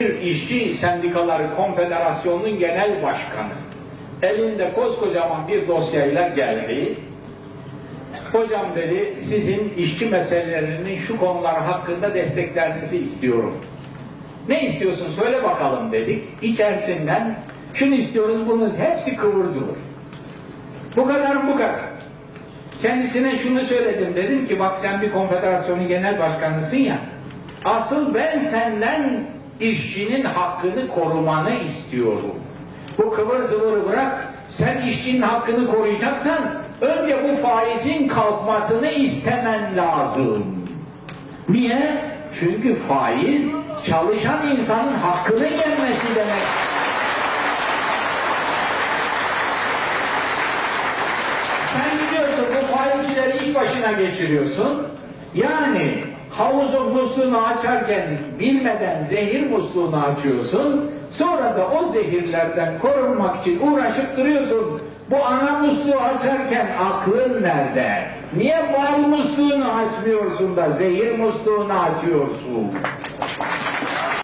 İşçi Sendikaları Konfederasyonu'nun genel başkanı elinde koskocaman bir dosyayla geldi. Hocam dedi sizin işçi meselelerinin şu konular hakkında desteklerinizi istiyorum. Ne istiyorsun söyle bakalım dedik. İçerisinden şunu istiyoruz bunun hepsi kıvır. Bu kadar bu kadar. Kendisine şunu söyledim dedim ki bak sen bir konfederasyonun genel başkanısın ya asıl ben senden işçinin hakkını korumanı istiyorum. Bu kıvır zıvırı bırak sen işçinin hakkını koruyacaksan önce bu faizin kalkmasını istemen lazım. Niye? Çünkü faiz çalışan insanın hakkını yenmesi demek. Sen gidiyorsun bu faizcileri iş başına geçiriyorsun. Yani havuzun musluğunu açarken bilmeden zehir musluğunu açıyorsun. Sonra da o zehirlerden korunmak için uğraşıp duruyorsun. Bu ana musluğu açarken aklın nerede? Niye bal musluğunu açmıyorsun da zehir musluğunu açıyorsun?